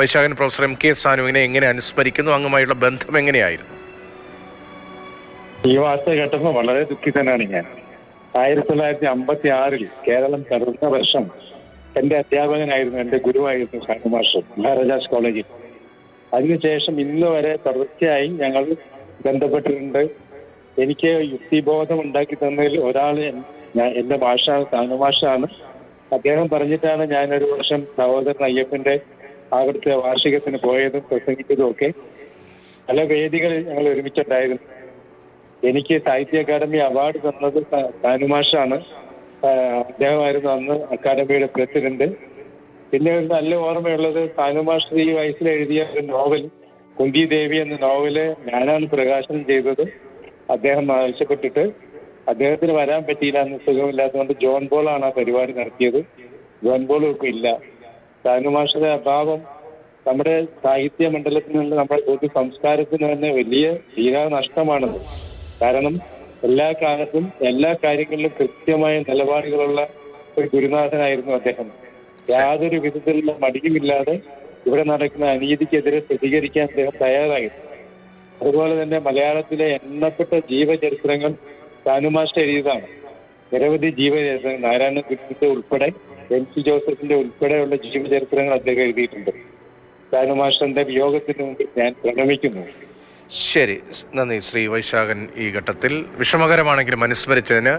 Vaisakhan professor M K സാനുവിനെ എങ്ങനെ അനുസ്മരിക്കുന്നു? അങ്ങുമായുള്ള ബന്ധം എങ്ങനെയായിരുന്നു? ഈ വാർത്ത കേട്ടപ്പോൾ വളരെ ദുഃഖിതനാണ് ഞാൻ. ആയിരത്തി തൊള്ളായിരത്തി അമ്പത്തി ആറിൽ കേരളം തകർന്ന വർഷം എന്റെ അധ്യാപകനായിരുന്നു എന്റെ ഗുരുവായിരുന്നു ഷാനുമാഷ് മഹാരാജാസ് കോളേജിൽ. അതിനുശേഷം ഇന്ന് വരെ തുടർച്ചയായി ഞങ്ങൾ ബന്ധപ്പെട്ടിട്ടുണ്ട്. എനിക്ക് യുക്തിബോധം ഉണ്ടാക്കി തന്നതിൽ ഒരാൾ ഞാൻ എന്റെ ഭാഷ സാനുമാഷാണ് അദ്ദേഹം പറഞ്ഞിട്ടാണ് ഞാൻ ഒരു വർഷം സഹോദരൻ അയ്യപ്പന്റെ അവിടുത്തെ വാർഷികത്തിന് പോയതും പ്രസംഗിച്ചതും ഒക്കെ പല വേദികളിൽ ഞങ്ങൾ ഒരുമിച്ചുണ്ടായിരുന്നു. എനിക്ക് സാഹിത്യ അക്കാദമി അവാർഡ് തന്നത് താനുമാഷാണ് അദ്ദേഹമായിരുന്നു അന്ന് അക്കാദമിയുടെ പ്രസിഡന്റ്. പിന്നെ ഒരു നല്ല ഓർമ്മയുള്ളത് താനുമാഷ് ഈ വയസ്സിൽ എഴുതിയ ഒരു നോവൽ കുന്തി ദേവി എന്ന നോവൽ ഞാനാണ് പ്രകാശനം ചെയ്തത്. അദ്ദേഹം ആവശ്യപ്പെട്ടിട്ട് അദ്ദേഹത്തിന് വരാൻ പറ്റിയില്ല എന്ന് സുഖമില്ലാത്തതുകൊണ്ട് ജോൺ ബോളാണ് ആ പരിപാടി നടത്തിയത്. ജോൺ ബോൾ ഇപ്പൊ ഇല്ല. സാനുമാഷയുടെ അഭാവം നമ്മുടെ സാഹിത്യ മണ്ഡലത്തിനുള്ള നമ്മുടെ ഒരു സംസ്കാരത്തിന് തന്നെ വലിയ തീരാ നഷ്ടമാണത്. കാരണം എല്ലാ കാലത്തും എല്ലാ കാര്യങ്ങളിലും കൃത്യമായ നിലപാടുകളുള്ള ഒരു ഗുരുനാഥനായിരുന്നു അദ്ദേഹം. യാതൊരു വിധത്തിലുള്ള മടിയുമില്ലാതെ ഇവിടെ നടക്കുന്ന അനീതിക്കെതിരെ പ്രതികരിക്കാൻ അദ്ദേഹം തയ്യാറായിരുന്നു അതുപോലെ തന്നെ മലയാളത്തിലെ എണ്ണപ്പെട്ട ജീവചരിത്രങ്ങൾ സാനുമാഷ്ട എഴുതിയതാണ്. നിരവധി ജീവചരിത്രങ്ങൾ നാരായണ ഗുരുവിന്റെ ഉൾപ്പെടെ എം സി ജോസഫിന്റെ ഉൾപ്പെടെയുള്ള ജീവചരിത്രങ്ങൾ അദ്ദേഹം എഴുതിയിട്ടുണ്ട്. ഷാനുമാഷന്റെ വിയോഗത്തിന് മുമ്പ് ഞാൻ പ്രണമിക്കുന്നു. ശരി നന്ദി ശ്രീ വൈശാഖൻ ഈ ഘട്ടത്തിൽ. വിഷമകരമാണെങ്കിലും അനുസ്മരിച്ചതിന്